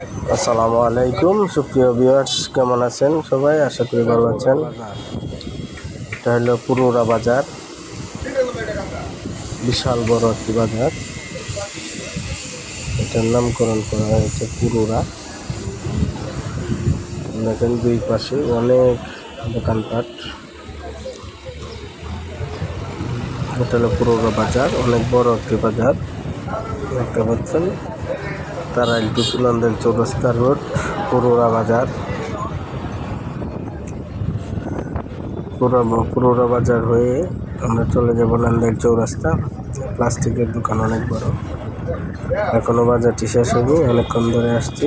আসসালামু আলাইকুম, সুপ্রিয় ভিউয়ার্স কেমন আছেন সবাই? আশা করি ভালো আছেন। এটা হলো পুরোরা বাজার। বিশাল বড় একটি বাজার। এটার নামকরণ করা হয়েছে পুরোরা। দেখেন দুই পাশে অনেক দোকানপাট। এটা হলো পুরোরা বাজার, অনেক বড় একটি বাজার। দেখতে পাচ্ছেন? তারাইল টু সুলন্দের চৌরাস্তা রোড, পুরোরা বাজার। পুরো পুরোরা বাজার হয়ে আমরা চলে যাব নান্দের চৌরাস্তা। প্লাস্টিকের দোকান অনেক বড়। এখনও বাজারটি শেষ হয়নি, অনেকক্ষণ ধরে আসছি।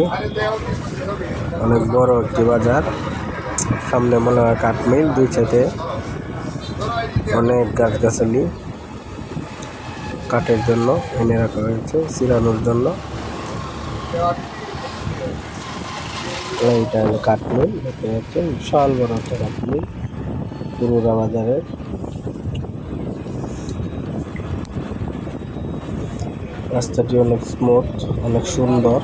অনেক বড় একটি বাজার। সামনে মনে হয় কাঠমিল, দুই সাইডে অনেক গাছগাছালি কাঠের জন্য এনে রাখা হয়েছে, চিরানোর জন্য। এইটা হলো কাঠমিল, দেখতে পাচ্ছেন? বিশাল বড় একটা কাঠমিল পুরোরা বাজারের রাস্তাটি অনেক স্মুথ, অনেক সুন্দর।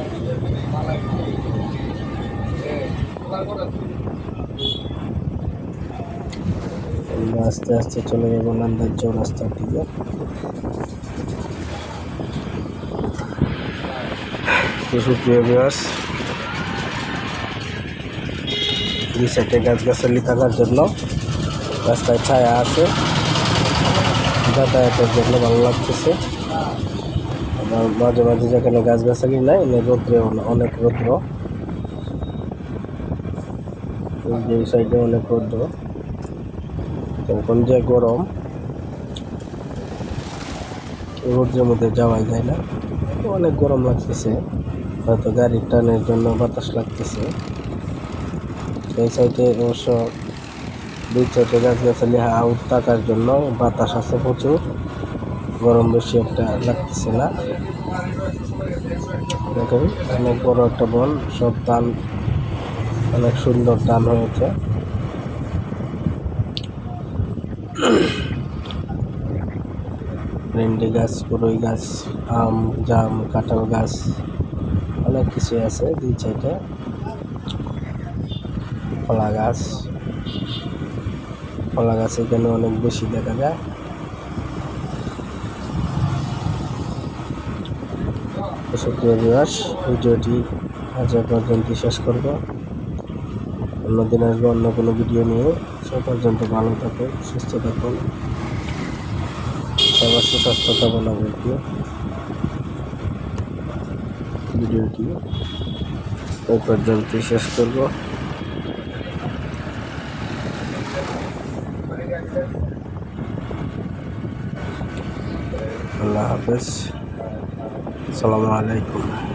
আস্তে আস্তে চলে যাব নান্দার চৌরাস্তার দিকে। তো সুপ্রিয় বিয়ার্স দুই সাইডে গাছগাছালি থাকার জন্য রাস্তায় ছায়া আছে। যাতায়াতের জন্য ভালো লাগতেছে। আবার মাঝে মাঝে যেখানে গাছগাছালি নাই রৌদ্রে, অনেক রৌদ্র। এই সাইডে অনেক রৌদ্র। এখন যে গরম, রোদ্রের মধ্যে যাওয়াই যায় না। অনেক গরম লাগতেছে। হয়তো গাড়ির টানের জন্য বাতাস লাগতেছে। এই সাইডে অবশ্য দুই সাইডে গাছগাছালি আউট থাকার জন্য বাতাস আছে প্রচুর। গরম বেশি একটা লাগতেছে না। দেখেন, অনেক বড় একটা বন, সব ধান অনেক সুন্দর ধান হয়েছে। ভেন্ডি গাছ, পুরোই গাছ, আম, জাম, কাঁঠাল গাছ। অনেক কিছু আছে, দুই সাইডে কলা গাছ। কলা গাছ এখানে অনেক বেশি দেখা যায়। সুপ্রিয় দিবস ভিডিওটি আজ পর্যন্ত শেষ করব। অন্যদিন আসব অন্য কোনো ভিডিও নিয়ে। সে পর্যন্ত ভালো থাকুন, সুস্থ থাকুন। সবার সুস্বাস্থ্য কামনা করছি। ভিডিওটি এই পর্যন্ত শেষ করব আল্লাহ হাফেজ আসসালামু আলাইকুম